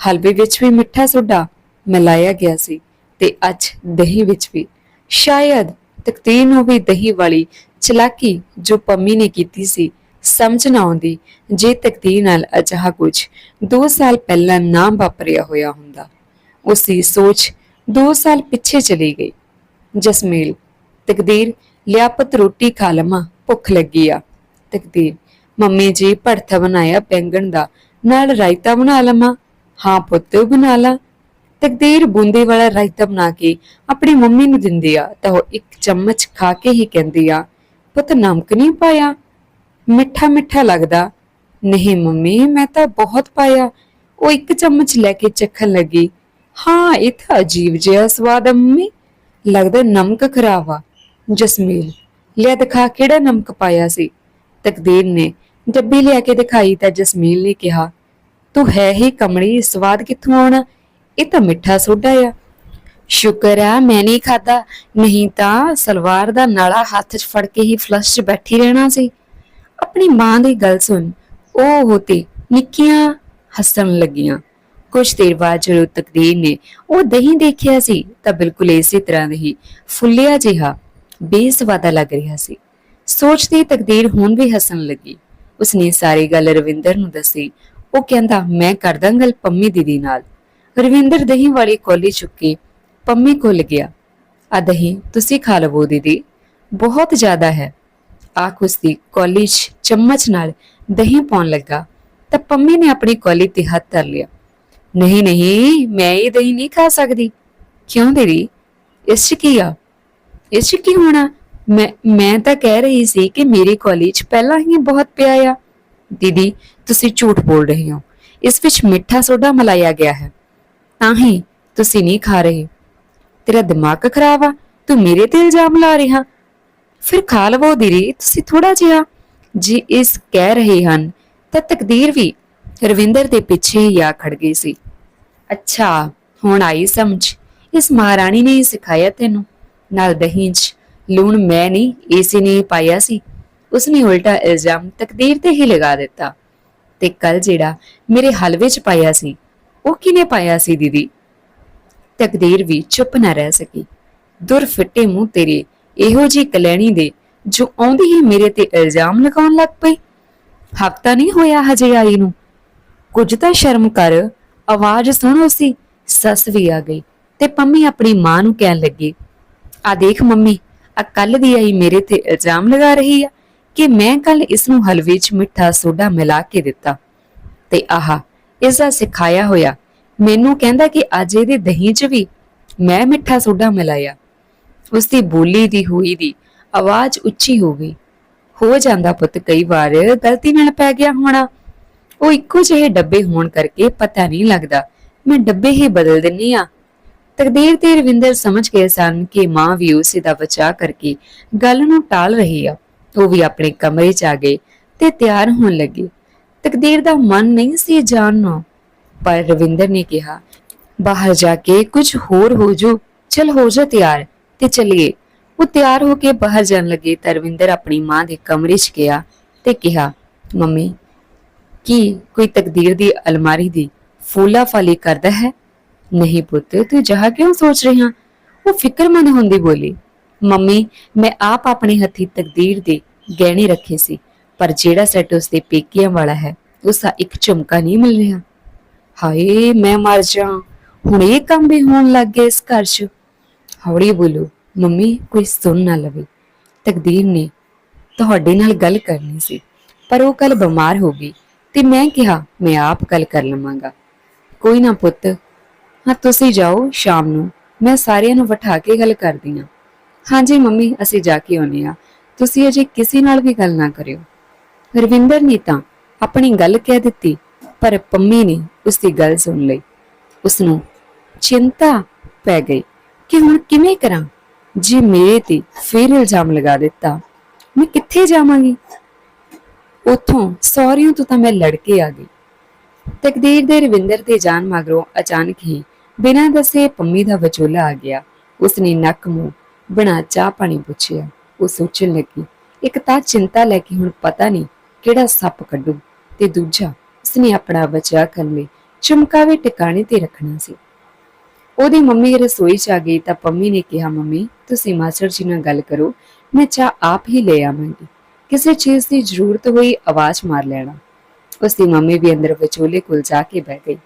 ਹਲਵੇ ਵਿੱਚ ਵੀ ਮਿੱਠਾ ਸੋਡਾ ਮਿਲਾਇਆ ਗਿਆ ਸੀ ਤੇ ਅੱਜ ਦਹੀਂ ਵਿੱਚ ਵੀ, ਸ਼ਾਇਦ ਤਕਦੀਰ ਨੂੰ ਵੀ ਦਹੀਂ ਵਾਲੀ ਚਲਾਕੀ ਜੋ ਪੰਮੀ ਨੇ ਕੀਤੀ ਸੀ, ਸਮਝ ਨਾ ਆਉਂਦੀ ਜੇ ਤਕਦੀਰ ਨਾਲ ਅਜਿਹਾ ਕੁਝ 2 ਸਾਲ ਪਹਿਲਾਂ ਨਾ ਵਾਪਰਿਆ ਹੋਇਆ ਹੁੰਦਾ। ਉਸ ਦੀ ਸੋਚ 2 ਸਾਲ ਪਿੱਛੇ ਚਲੀ ਗਈ। ਜਸਮੀਲ, ਤਕਦੀਰ, ਲਿਆਪਤ ਰੋਟੀ ਖਾ ਲਵਾਂ, ਭੁੱਖ ਲੱਗੀ ਆ। ਤਕਦੀਰ, ਮੰਮੀ ਜੀ ਭੜਥਾ ਬਣਾਇਆ ਬੈਂਗਣ ਦਾ, ਨਾਲ ਰਾਇਤਾ ਬਣਾ ਲਵਾਂ। ਹਾਂ ਪੁੱਤ, ਬਣਾ ਲਾ। ਤਕਦੀਰ ਬੂੰਦੀ ਵਾਲਾ ਰਾਇਤਾ ਬਣਾ ਕੇ, ਆਪਣੀ ਮੰਮੀ ਨੂੰ ਦਿੰਦੀ ਆ, ਤਾਂ ਉਹ ਇੱਕ ਚਮਚ ਖਾ ਕੇ ਹੀ ਕਹਿੰਦੀ ਆ, ਪੁੱਤ ਨਮਕ ਨਹੀਂ ਪਾਇਆ? ਮਿੱਠਾ ਮਿੱਠਾ ਲੱਗਦਾ, ਨਹੀਂ ਮੰਮੀ, ਮੈਂ ਤਾਂ ਬਹੁਤ ਪਾਇਆ। ਉਹ ਇੱਕ ਚਮਚ ਲੈ ਕੇ ਚੱਖਣ ਲੱਗੀ, ਹਾਂ, ਇਹ ਤਾਂ ਅਜੀਬ ਜਿਹਾ ਸਵਾਦ ਆ ਮੰਮੀ। ਲੱਗਦਾ ਨਮਕ ਖਰਾਬ ਆ। ਜਸਮੀਲ, ਲਿਆ ਦਿਖਾ ਕਿਹੜਾ ਨਮਕ ਪਾਇਆ ਸੀ? ਤਕਦੀਰ ਨੇ ਡੱਬੀ ਲਿਆ ਕੇ ਦਿਖਾਈ ਤਾਂ ਜਸਮੀਲ ਨੇ ਕਿਹਾ, ਤੂੰ ਹੈ ਹੀ ਕਮੜੀ ਸਵਾਦ ਕਿੱਥੋਂ ਆਉਣਾ? ਇਹ ਤਾਂ ਮਿੱਠਾ ਸੋਡਾ ਆ। ਸ਼ੁਕਰ ਆ, ਮੈਂ ਨਹੀਂ ਖਾਦਾ ਨਹੀਂ ਤਾਂ ਸਲਵਾਰ ਦਾ ਨਾਲਾ ਹੱਥ 'ਚ ਫੜ ਕੇ ਹੀ ਫਲਸ਼ 'ਚ ਬੈਠੀ ਰਹਿਣਾ ਸੀ। ਆਪਣੀ ਮਾਂ ਦੀ ਗੱਲ ਸੁਣ, ਉਹ ਹੋਤੇ ਨਿੱਕੀਆਂ ਹੱਸਣ ਲੱਗੀਆਂ। ਕੁਝ ਦੇਰ ਬਾਅਦ ਜਦੋਂ ਤਕਦੀਰ ਨੇ ਉਹ ਦਹੀਂ ਦੇਖਿਆ ਸੀ, ਤਾਂ ਬਿਲਕੁਲ ਇਸੇ ਤਰ੍ਹਾਂ ਦਾ ਹੀ ਫੁੱਲਿਆ ਜਿਹਾ, ਬੇਸਵਾਦਾ ਲੱਗ ਰਿਹਾ ਸੀ। ਸੋਚਦੀ ਤਕਦੀਰ ਹੁਣ ਵੀ ਹੱਸਣ ਲੱਗੀ। ਉਸਨੇ ਸਾਰੀ ਗੱਲ ਰਵਿੰਦਰ ਨੂੰ ਦੱਸੀ। ਉਹ ਕਹਿੰਦਾ, ਮੈਂ ਕਰਦਾ ਗੱਲ ਪੰਮੀ ਦੀਦੀ ਨਾਲ। ਰਵਿੰਦਰ ਦਹੀਂ ਵਾਲੀ ਕੋਲੀ ਚੁੱਕੀ ਪੰਮੀ ਕੋਲ ਗਿਆ। ਆ ਦਹੀਂ ਤੁਸੀਂ ਖਾ ਲਵੋ ਦੀਦੀ, ਬਹੁਤ ਜ਼ਿਆਦਾ ਹੈ। ਆਖ ਉਸਦੀ ਕੋਲੀ 'ਚ ਚਮਚ ਨਾਲ ਦਹੀਂ ਪਾਉਣ ਲੱਗਾ ਤਾਂ ਪੰਮੀ ਨੇ ਆਪਣੀ ਕੋਲੀ ਤੇ ਹੱਥ ਧਰ ਲਿਆ। ਨਹੀਂ ਨਹੀਂ, ਮੈਂ ਇਹ ਦਹੀਂ ਨਹੀਂ ਖਾ ਸਕਦੀ। ਕਿਉਂ ਦੀਦੀ? ਇਸ 'ਚ ਕੀ ਆ? ਇਸ 'ਚ ਕੀ ਹੋਣਾ? ਮੈਂ ਮੈਂ ਤਾਂ ਕਹਿ ਰਹੀ ਸੀ ਕਿ ਮੇਰੀ ਕੋਲੀ 'ਚ ਪਹਿਲਾਂ ਹੀ ਬਹੁਤ ਪਿਆ ਆ। ਦੀਦੀ, ਤੁਸੀਂ ਝੂਠ ਬੋਲ ਰਹੇ ਹੋ। ਇਸ ਵਿੱਚ ਮਿੱਠਾ ਸੋਡਾ ਮਿਲਾਇਆ ਗਿਆ ਹੈ। ਤਾਂ ਹੀ ਤੁਸੀਂ ਨਹੀਂ ਖਾ ਰਹੇ। ਤੇਰਾ ਦਿਮਾਗ ਖਰਾਬ ਆ, ਤੂੰ ਮੇਰੇ ਤੇ ਇਲਜ਼ਾਮ ਲਾ ਰਿਹਾ। ਫਿਰ ਖਾ ਲਵੋ ਦੀਦੀ ਤੁਸੀਂ ਥੋੜਾ ਜਿਹਾ। ਜੀ ਇਸ ਕਹਿ ਰਹੇ ਹਨ, ਤਾਂ ਤਕਦੀਰ ਵੀ ਰਵਿੰਦਰ ਦੇ ਪਿੱਛੇ ਹੀ ਆ ਖੜ ਗਈ ਸੀ। ਅੱਛਾ, ਹੁਣ ਆਈ ਸਮਝ। ਇਸ ਮਹਾਰਾਣੀ ਨੇ ਹੀ ਸਿਖਾਇਆ ਤੈਨੂੰ। ਨਾਲ ਦਹੀਂ 'ਚ ਲੂਣ ਮੈਂ ਨਹੀਂ, ਏਸੀ ਨੇ ਪਾਇਆ ਸੀ। ਉਸਨੇ ਉਲਟਾ ਇਲਜ਼ਾਮ ਤਕਦੀਰ ਤੇ ਹੀ ਲਗਾ ਦਿੱਤਾ। ਤੇ ਕੱਲ ਜਿਹੜਾ ਮੇਰੇ ਹਲਵੇ 'ਚ ਪਾਇਆ ਸੀ ਉਹ ਕਿਨੇ ਪਾਇਆ ਸੀ ਦੀਦੀ? ਤਕਦੀਰ ਵੀ ਚੁੱਪ ਨਾ ਰਹਿ ਸਕੀ। ਦੁਰ ਫਿੱਟੇ ਮੂੰਹ ਤੇਰੇ, ਇਹੋ ਜੀ ਕਲੈਣੀ ਦੇ, ਜੋ ਆਉਂਦੀ ਹੀ ਮੇਰੇ ਤੇ ਇਲਜ਼ਾਮ ਲਗਾਉਣ ਲੱਗ ਪਈ ਹਫਤਾ ਨਹੀਂ ਹੋਇਆ ਹਜੇ ਆਈ ਨੂੰ। ਕੁਝ ਤਾਂ ਸ਼ਰਮ ਕਰ, ਆਵਾਜ਼ ਸੁਣੋ ਸੀ, ਸੱਸ ਵੀ ਆ ਗਈ ਤੇ ਪੰਮੀ ਆਪਣੀ ਮਾਂ ਨੂੰ ਕਹਿਣ ਲੱਗੀ, ਆ ਦੇਖ ਮੰਮੀ, ਆ ਕੱਲ ਦੀ ਆਈ ਮੇਰੇ ਤੇ ਇਲਜ਼ਾਮ ਲਗਾ ਰਹੀ ਆ ਕਿ ਮੈਂ ਕੱਲ ਇਸ ਨੂੰ ਹਲਵੇ 'ਚ ਮਿੱਠਾ ਸੋਡਾ ਮਿਲਾ ਕੇ ਦਿੱਤਾ। ਤੇ ਆਹਾ ਇਸ ਦਾ ਸਿਖਾਇਆ ਹੋਇਆ। ਮੈਨੂੰ ਕਹਿੰਦਾ ਕਿ ਅੱਜ ਇਹਦੇ ਦਹੀਂ 'ਚ ਵੀ ਮੈਂ ਮਿੱਠਾ ਸੋਡਾ ਮਿਲਾਇਆ। ਉਸ ਦੀ ਬੋਲੀ ਦੀ ਹੋਈ ਦੀ ਆਵਾਜ਼ ਉੱਚੀ ਹੋ ਗਈ। ਹੋ ਜਾਂਦਾ ਪੁੱਤ, ਕਈ ਵਾਰ ਗਲਤੀ ਨਾਲ ਪੈ ਗਿਆ ਹੋਣਾ। ਉਹ ਇੱਕੋ ਜਿਹੇ ਡੱਬੇ ਹੋਣ ਕਰਕੇ ਪਤਾ ਨਹੀਂ ਲੱਗਦਾ। ਮੈਂ ਡੱਬੇ ਹੀ ਬਦਲ ਦਿੰਨੀ ਆ। ਤਕਦੀਰ ਤੇ ਰਵਿੰਦਰ ਸਮਝ ਗਏ ਸਨ ਕਿ ਮਾਂ ਵੀ ਉਸੇ ਦਾ ਬਚਾਅ ਕਰਕੇ ਗੱਲ ਨੂੰ ਟਾਲ ਰਹੀ ਆ। ਉਹ ਵੀ ਆਪਣੇ ਕਮਰੇ 'ਚ ਆ ਗਏ ਤੇ ਤਿਆਰ ਹੋਣ ਲੱਗੇ। ਤਕਦੀਰ ਦਾ ਮਨ ਨਹੀਂ ਸੀ ਜਾਣਨਾ। ਪਰ ਰਵਿੰਦਰ ਨੇ ਕਿਹਾ, ਬਾਹਰ ਜਾ ਕੇ ਕੁਝ ਹੋਰ ਹੋ ਜੋ ਚਲ ਹੋ ਜਾ ਤਿਆਰ ਤੇ ਚਲੀਏ। ਉਹ ਤਿਆਰ ਹੋ ਕੇ ਬਾਹਰ ਜਾਣ ਲੱਗੇ ਤਾਂ ਆਪਣੀ ਮਾਂ ਦੇ ਕਮਰੇ 'ਚ ਗਿਆ ਤੇ ਕਿਹਾ, ਮੰਮੀ, ਕੀ ਕੋਈ ਤਕਦੀਰ ਦੀ ਅਲਮਾਰੀ ਦੀ ਫੂਲਾ ਫਾਲੀ ਕਰਦਾ ਹੈ? ਨਹੀਂ ਪੁੱਤ, ਤੂੰ ਜਹਾ ਕਿਉਂ ਸੋਚ ਰਹੀ ਹਾਂ ਉਹ ਫਿਕਰਮੰਦ ਹੁੰਦੀ ਬੋਲੀ, ਮੰਮੀ, ਮੈਂ ਆਪ ਆਪਣੇ ਹੱਥੀ ਤਕਦੀਰ ਦੇ ਗਹਿਣੇ ਰੱਖੇ ਸੀ ਪਰ ਜਿਹੜਾ ਸੈੱਟ ਉਸ ਦੇ ਪੇਕਿਆਂ ਵਾਲਾ ਹੈ ਉਸ ਦਾ ਇੱਕ ਝੁਮਕਾ ਨਹੀਂ ਮਿਲ ਰਿਹਾ। ਹਾਏ, ਮੈਂ ਮਰ ਜਾ ਹੁਣ ਇਹ ਕੰਮ ਵੀ ਹੋਣ ਲੱਗ ਗਿਆ ਇਸ ਘਰ 'ਚ। ਹੌਲੀ ਬੋਲੋ, ਮੰਮੀ, ਕੋਈ ਸੁਣ ਨਾ ਲਵੇ। ਤਕਦੀਰ ਨੇ ਤੁਹਾਡੇ ਨਾਲ ਗੱਲ ਕਰਨੀ ਸੀ, ਪਰ ਉਹ ਕੱਲ ਬਿਮਾਰ ਹੋ ਗਈ ਤੇ ਮੈਂ ਕਿਹਾ, ਮੈਂ ਆਪ ਗੱਲ ਕਰ ਲਵਾਂਗਾ। ਕੋਈ ਨਾ ਪੁੱਤ, ਹਾਂ, ਤੁਸੀਂ ਜਾਓ ਸ਼ਾਮ ਨੂੰ, ਮੈਂ ਸਾਰਿਆਂ ਨੂੰ ਬਿਠਾ ਕੇ ਗੱਲ ਕਰਦੀ ਹਾਂ। ਹਾਂਜੀ ਮੰਮੀ, ਅਸੀਂ ਜਾ ਕੇ ਆਉਨੇ ਆ ਤੁਸੀਂ ਅਜੇ ਕਿਸੇ ਨਾਲ ਵੀ ਗੱਲ ਨਾ ਕਰਿਓ। ਰਵਿੰਦਰ ਨੇ ਤਾਂ ਆਪਣੀ ਗੱਲ ਕਹਿ ਦਿੱਤੀ, ਪਰ ਪੰਮੀ ਨੇ ਉਸ ਦੀ ਗੱਲ ਸੁਣ ਲਈ। ਉਸ ਨੂੰ ਚਿੰਤਾ ਪੈ ਗਈ ਕਿ ਹੁਣ ਕਿਵੇਂ ਕਰਾਂ? ਜੇ ਮੇਰੇ ਤੇ ਫੇਰ ਇਲਜ਼ਾਮ ਲਗਾ ਦਿੱਤਾ, ਮੈਂ ਕਿੱਥੇ ਜਾਵਾਂਗੀ? ਉਥੋਂ ਸੌਰੀਆਂ ਤੋਂ ਤਾਂ ਮੈਂ ਲੜ ਕੇ ਆ ਗਈ। ਤਕਦੀਰ ਦੇ ਰਵਿੰਦਰ ਦੇ ਜਾਨ ਮਗਰੋਂ ਅਚਾਨਕ ਹੀ ਬਿਨਾਂ ਦੱਸੇ ਪੰਮੀ ਦਾ ਵਿਚੋਲਾ ਆ ਗਿਆ। ਉਸਨੇ ਨੱਕ ਮੂੰਹ ਬਣਾ ਚਾਹ ਪਾਣੀ ਪੁੱਛਿਆ। ਉਹ ਸੋਚਣ ਲੱਗੀ, ਇੱਕ ਤਾਂ ਚਿੰਤਾ ਲੈ ਕੇ ਹੁਣ ਪਤਾ ਨਹੀਂ ਕਿਹੜਾ ਸੱਪ ਕੱਢੂ? ਤੇ ਦੂਜਾ, ਉਸਨੇ ਆਪਣਾ ਬਚਾ ਕਰਨ ਲਈ ਟਿਕਾਣੇ ਤੇ ਰੱਖਣਾ ਸੀ। ਉਹਦੀ ਮੰਮੀ ਰਸੋਈ 'ਚ ਆ ਗਈ ਤਾਂ ਪੰਮੀ ਨੇ ਕਿਹਾ, ਮੰਮੀ, ਤੁਸੀਂ ਮਾਸਟਰ ਜੀ ਨਾਲ ਗੱਲ ਕਰੋ, ਮੈਂ ਚਾਹ ਆਪ ਹੀ ਲੈ ਆਵਾਂਗੀ। ਕਿਸੇ ਚੀਜ਼ ਦੀ ਜ਼ਰੂਰਤ ਹੋਈ ਆਵਾਜ਼ ਮਾਰ ਲੈਣਾ। ਉਸ ਮੰਮੀ ਵੀ ਅੰਦਰ ਵਿਚੋਲੇ ਕੋਲ ਜਾ ਕੇ ਬਹਿ ਗਈ।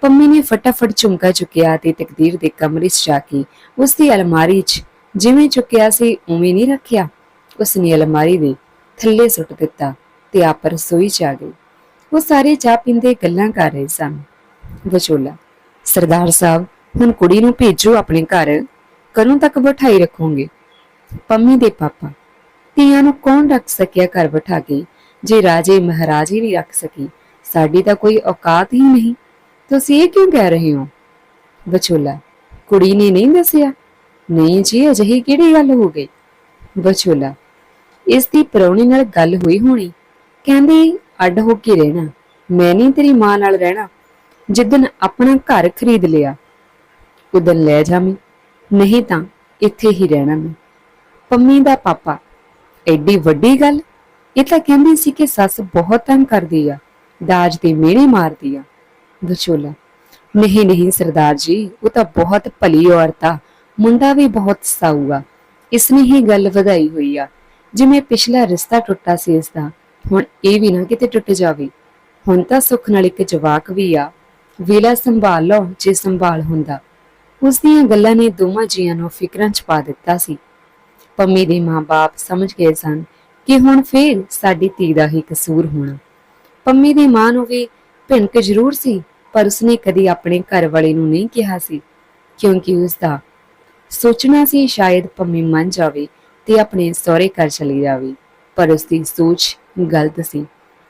ਪੰਮੀ ਨੇ ਫਟਾਫਟ ਝੁਮਕਾ ਚੁੱਕਿਆ ਤੇ ਤਕਦੀਰ ਦੇ ਕਮਰੇ 'ਚ ਜਾ ਕੇ ਉਸਦੀ ਅਲਮਾਰੀ 'ਚ ਜਿਵੇਂ ਚੁੱਕਿਆ ਸੀ, ਉਵੇਂ ਨਹੀਂ ਰੱਖਿਆ। ਉਸਨੇ ਅਲਮਾਰੀ ਦੇ ਥੱਲੇ ਸੁੱਟ ਦਿੱਤਾ। ਤੇ ਆਪ ਰਸੋਈ 'ਚ ਆ ਗਈ। ਉਹ ਸਾਰੇ ਚਾਹ ਪੀਂਦੇ ਗੱਲਾਂ ਕਰ ਰਹੇ ਸਨ। ਵਿਚੋਲਾ, ਸਰਦਾਰ ਸਾਹਿਬ, ਹੁਣ ਕੁੜੀ ਨੂੰ ਭੇਜੋ ਆਪਣੇ ਘਰ। ਕਦੋਂ ਤੱਕ ਬਿਠਾਈ ਰੱਖੋਗੇ? ਪੰਮੀ ਦੇ ਪਾਪਾ, ਧੀਆਂ ਨੂੰ ਕੌਣ ਰੱਖ ਸਕਿਆ ਘਰ ਬਿਠਾ ਕੇ? ਜੇ ਰਾਜੇ ਮਹਾਰਾਜੇ ਨਹੀਂ ਰੱਖ ਸਕੀ, ਸਾਡੀ ਤਾਂ ਕੋਈ ਔਕਾਤ ਹੀ ਨਹੀਂ। ਤੁਸੀਂ ਇਹ ਕਿਉਂ ਕਹਿ ਰਹੇ ਹੋ? ਵਿਚੋਲਾ, ਕੁੜੀ ਨੇ ਨਹੀਂ ਦੱਸਿਆ। ਨਹੀਂ ਜੀ, ਅਜਿਹੀ ਕਿਹੜੀ ਗੱਲ ਹੋ ਗਈ? ਵਿਚੋਲਾ, ਇਸ ਦੀ ਪਰੌਣੀ ਨਾਲ ਗੱਲ ਹੋਈ ਹੋਣੀ। ਕਹਿੰਦੀ, ਅੱਡ ਹੋ ਕੇ ਰਹਿਣਾ। ਮੈਂ ਨਹੀਂ ਤੇਰੀ ਮਾਂ ਨਾਲ ਰਹਿਣਾ। ਜਿੱਦਨ ਆਪਣਾ ਘਰ ਖਰੀਦ ਲਿਆ ਉਦੋਂ ਲੈ ਜਾਵੀਂ ਨਹੀਂ ਤਾਂ ਇੱਥੇ ਹੀ ਰਹਿਣਾ ਮੈਂ। ਪੰਮੀ ਦਾ ਪਾਪਾ, ਐਡੀ ਵੱਡੀ ਗੱਲ? ਇਹ ਤਾਂ ਕਹਿੰਦੀ ਸੀ ਕਿ ਸੱਸ ਬਹੁਤ ਤੰਗ ਕਰਦੀ ਆ, ਦਾਜ ਦੇ ਮਿਹਣੇ ਮਾਰਦੀ ਆ। ਵਿਚੋਲਾ, ਨਹੀਂ ਨਹੀਂ ਸਰਦਾਰ ਜੀ, ਉਹ ਤਾਂ ਬਹੁਤ ਭਲੀ ਔਰਤ ਆ। ਮੁੰਡਾ ਵੀ ਬਹੁਤ ਸਾਊ ਆ। ਇਸਨੇ ਹੀ ਗੱਲ ਵਧਾਈ ਹੋਈ ਆ। ਜਿਵੇਂ ਪਿਛਲਾ ਰਿਸ਼ਤਾ ਟੁੱਟਾ ਸੀ ਇਸ ਦਾ। ਹੁਣ ਇਹ ਵੀ ਨਾ ਕਿਤੇ ਟੁੱਟ ਜਾਵੇ। ਹੁਣ ਤਾਂ ਸੁੱਖ ਨਾਲ ਇੱਕ ਜਵਾਕ ਵੀ ਆ। ਵੇਲਾ ਸੰਭਾਲ ਲਓ ਜੇ ਸੰਭਾਲ ਹੁੰਦਾ। ਉਸ ਦੀਆਂ ਗੱਲਾਂ ਨੇ ਦੋਵਾਂ ਜੀਆਂ ਨੂੰ ਫਿਕਰਾਂ 'ਚ ਪਾ ਦਿੱਤਾ ਸੀ। ਪੰਮੀ ਦੇ ਮਾਪੇ ਸਮਝ ਗਏ ਸਨ ਕਿ ਹੁਣ ਫੇਰ ਸਾਡੀ ਧੀ ਦਾ ਹੀ ਕਸੂਰ ਹੋਣਾ। ਪੰਮੀ ਦੀ ਮਾਂ ਨੂੰ ਵੀ ਭਿਣਕ ਜ਼ਰੂਰ ਸੀ, ਪਰ ਉਸਨੇ ਕਦੀ ਆਪਣੇ ਘਰ ਵਾਲੇ ਨੂੰ ਨਹੀਂ ਕਿਹਾ ਸੀ, ਕਿਉਂਕਿ ਉਸ ਦਾ ਸੋਚਣਾ ਸੀ ਸ਼ਾਇਦ ਪੰਮੀ ਮੰਨ ਜਾਵੇ ਤੇ ਆਪਣੇ ਸਹੁਰੇ ਘਰ ਚਲੀ ਜਾਵੇ, ਪਰ ਉਸ ਦੀ ਸੋਚ ਗਲਤ ਸੀ।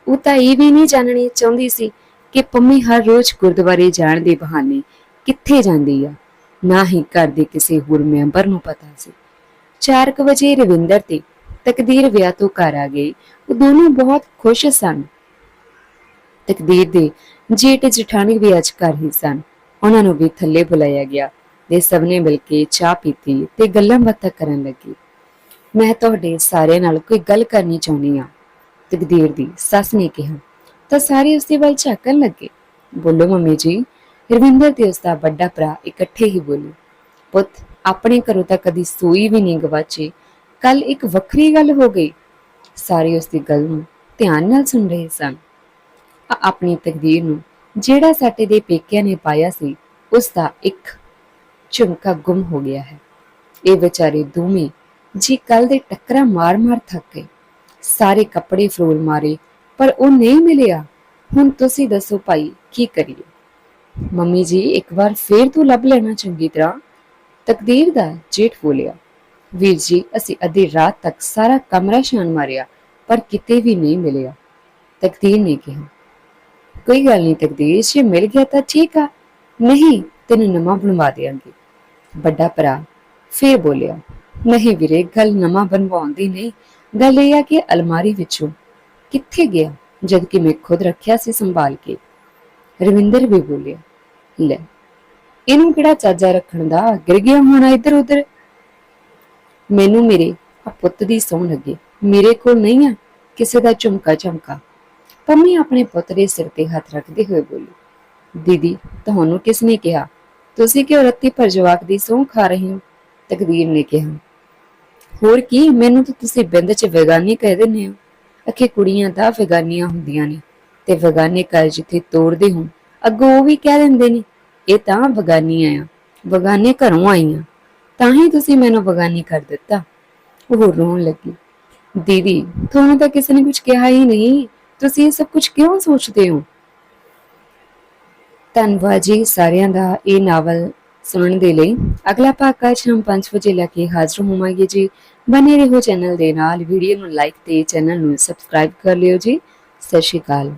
ਉਹ ਤਾਂ ਇਹ ਵੀ ਨਹੀਂ ਜਾਣਨੀ ਚਾਹੁੰਦੀ ਸੀ ਕਿ ਪੰਮੀ ਹਰ ਰੋਜ਼ ਗੁਰਦੁਆਰੇ ਜਾਣ ਦੇ ਬਹਾਨੇ ਕਿੱਥੇ ਜਾਂਦੀ ਆ। ਨਾ ਹੀ ਘਰ ਦੇ ਕਿਸੇ ਹੋਰ ਮੈਂਬਰ ਨੂੰ ਪਤਾ ਸੀ। 4 ਵਜੇ ਰਵਿੰਦਰ ਤੇ ਤਕਦੀਰ ਵਿਆਹ ਤੋਂ ਘਰ ਆ ਗਏ। ਉਹ ਦੋਨੋਂ ਬਹੁਤ ਖੁਸ਼ ਸਨ। ਤਕਦੀਰ ਦੇ ਜੇਠ ਜਠਾਣੀ ਵੀ ਅੱਜ ਘਰ ਹੀ ਸਨ। ਉਹਨਾਂ ਨੂੰ ਵੀ ਥੱਲੇ ਬੁਲਾਇਆ ਗਿਆ ਤੇ ਸਭ ਨੇ ਮਿਲ ਕੇ ਚਾਹ ਪੀਤੀ ਤੇ ਗੱਲਾਂ ਬਾਤਾਂ ਕਰਨ ਲੱਗੀ। ਮੈਂ ਤੁਹਾਡੇ ਸਾਰਿਆਂ ਨਾਲ ਕੋਈ ਗੱਲ ਕਰਨੀ ਚਾਹੁੰਦੀ ਆ ਤਕਦੀਰ ਦੀ ਸੱਸ ਨੇ ਕਿਹਾ, ਤਾਂ ਸਾਰੇ ਉਸਦੇ ਵੱਲ ਝਾਕਣ ਲੱਗੇ। ਬੋਲੋ ਮੰਮੀ ਜੀ, ਰਵਿੰਦਰ ਤੇ ਉਸ ਵੱਡਾ ਭਰਾ ਇਕੱਠੇ ਹੀ ਬੋਲੇ, ਪੁੱਤ, ਆਪਣੇ ਘਰੋਂ ਤਾਂ ਕਦੀ ਸੂਈ ਵੀ ਨਹੀਂ ਗਵਾਚੀ ਕੱਲ ਇੱਕ ਵੱਖਰੀ ਗੱਲ ਹੋ ਗਈ। ਸਾਰੇ ਉਸ ਦੀ ਗੱਲ ਨੂੰ ਧਿਆਨ ਨਾਲ ਸੁਣ ਰਹੇ ਸਨ। ਆਪਣੀ ਤਕਦੀਰ ਨੂੰ ਜਿਹੜਾ ਸਾਡੇ ਦੇ ਪੇਕਿਆਂ ਨੇ ਪਾਇਆ ਸੀ ਉਸ ਦਾ ਇੱਕ ਝੁਮਕਾ ਗੁੰਮ ਹੋ ਗਿਆ ਹੈ। ਇਹ ਵਿਚਾਰੇ ਦੋਵੇਂ ਜੀ ਕੱਲ ਦੇ ਟੱਕਰਾਂ ਮਾਰ-ਮਾਰ ਥੱਕ ਗਏ। ਸਾਰੇ ਕੱਪੜੇ ਫਰੋਲ ਮਾਰੇ, ਪਰ ਉਹ ਨਹੀਂ ਮਿਲਿਆ। ਹੁਣ ਤੁਸੀਂ ਦੱਸੋ ਭਾਈ, ਕੀ ਕਰੀਏ? ਮੰਮੀ ਜੀ, ਇੱਕ ਵਾਰ ਫੇਰ ਤੋਂ ਲੱਭ ਲੈਣਾ ਚੰਗੀ ਤਰ੍ਹਾਂ। ਤਕਦੀਰ ਦਾ ਜੇਠ ਬੋਲਿਆ, ਵੀਰ ਜੀ, ਅਸੀਂ ਅੱਧੀ ਰਾਤ ਤੱਕ ਸਾਰਾ ਕਮਰਾ ਛਾਣ ਮਾਰਿਆ, ਪਰ ਕਿਤੇ ਵੀ ਨਹੀਂ ਮਿਲਿਆ। ਤਕਦੀਰ ਨੇ ਕਿਹਾ, ਕੋਈ ਗੱਲ ਨਹੀਂ ਤਕਦੀਰ, ਜੇ ਮਿਲ ਗਿਆ ਤਾਂ ਠੀਕ ਆ, ਨਹੀਂ ਤੈਨੂੰ ਨਵਾਂ ਬਣਵਾ ਦੇਾਂਗੇ ਵੱਡਾ ਭਰਾ ਫੇਰ ਬੋਲਿਆ, ਨਹੀਂ ਵੀਰੇ, ਗੱਲ ਨਵਾਂ ਬਣਵਾਉਣ ਦੀ ਨਹੀਂ ਗੱਲ ਇਹ ਆ ਕਿ ਅਲਮਾਰੀ ਵਿੱਚੋਂ ਕਿੱਥੇ ਗਿਆ ਜਦ ਕਿ ਮੈਂ ਖੁਦ ਰੱਖਿਆ ਸੀ ਸੰਭਾਲ ਕੇ। ਰਵਿੰਦਰ ਵੀ ਬੋਲਿਆ, ਲੈ, ਇਹਨੂੰ ਕਿਹੜਾ ਚਾਜਾ ਰੱਖਣ ਦਾ? ਗਿਰ ਗਿਆ ਹੋਣਾ ਇੱਧਰ ਉੱਧਰ ਮੈਨੂੰ ਮੇਰੇ ਪੁੱਤ ਦੀ ਸੌਂ ਲੱਗੇ। ਮੇਰੇ ਕੋਲ ਨਹੀਂ ਆ ਕਿਸੇ ਦਾ ਝੁਮਕਾ ਝਮਕਾ ਪੰਮੀ ਆਪਣੇ ਪੁੱਤ ਦੇ ਸਿਰ ਤੇ ਹੱਥ ਰੱਖਦੇ ਹੋਏ ਬੋਲੀ, ਦੀਦੀ, ਤੁਹਾਨੂੰ ਕਿਸ ਨੇ ਕਿਹਾ? ਤੁਸੀਂ ਕਿਉਂ ਰੱਤੀ ਪਰ ਜਵਾਕ ਦੀ ਸੌਂ ਖਾ ਰਹੇ ਹੋ? ਤਕਦੀਰ ਨੇ ਕਿਹਾ। ਹੋਰ ਕੀ, ਮੈਨੂੰ ਤਾਂ ਤੁਸੀਂ ਬਿੰਦ ਚ ਵੈਗਾਨੀ ਕਹਿ ਦਿੰਦੇ ਹੋ। ਅਖੇ ਕੁੜੀਆਂ ਤਾਂ ਵੈਗਾਨੀਆਂ ਹੁੰਦੀਆਂ ਨੇ, ਤੇ ਵੈਗਾਨੇ ਘਰ ਜਿੱਥੇ ਤੋੜਦੇ ਹੋਣ, ਅੱਗੋਂ ਉਹ ਵੀ ਕਹਿ ਦਿੰਦੇ ਨੇ, ਇਹ ਤਾਂ ਵੈਗਾਨੀਆਂ ਆ ਵੈਗਾਨੇ ਘਰੋਂ ਆਈਆਂ ਤਾਂ ਹੀ ਤੁਸੀਂ ਮੈਨੂੰ ਵੈਗਾਨੀ ਕਰ ਦਿੱਤਾ। ਉਹ ਰੋਣ ਲੱਗੀ। ਦੀਦੀ, ਤੁਹਾਨੂੰ ਤਾਂ ਕਿਸੇ ਨੇ ਕੁਝ ਕਿਹਾ ਹੀ ਨਹੀਂ, ਤੁਸੀਂ ਇਹ ਸਭ ਕੁਝ ਕਿਉਂ ਸੋਚਦੇ ਹੋ? ਧੰਨਵਾਦ ਜੀ ਸਾਰਿਆਂ ਦਾ ਇਹ ਨਾਵਲ ਸੁਣਨ ਦੇ ਲਈ ਅਗਲਾ ਭਾਗ ਅੱਜ ਹਮ 5 ਵਜੇ ਲੈ ਕੇ ਹਾਜ਼ਰ ਹੋਵਾਂਗੇ ਜੀ। ਬਨੇ ਰਹੋ ਚੈਨਲ ਦੇ ਨਾਲ। ਵੀਡੀਓ ਨੂੰ ਲਾਈਕ ਤੇ ਚੈਨਲ ਨੂੰ ਸਬਸਕ੍ਰਾਈਬ ਕਰ ਲਿਓ ਜੀ। ਸਤਿ ਸ਼੍ਰੀ ਅਕਾਲ।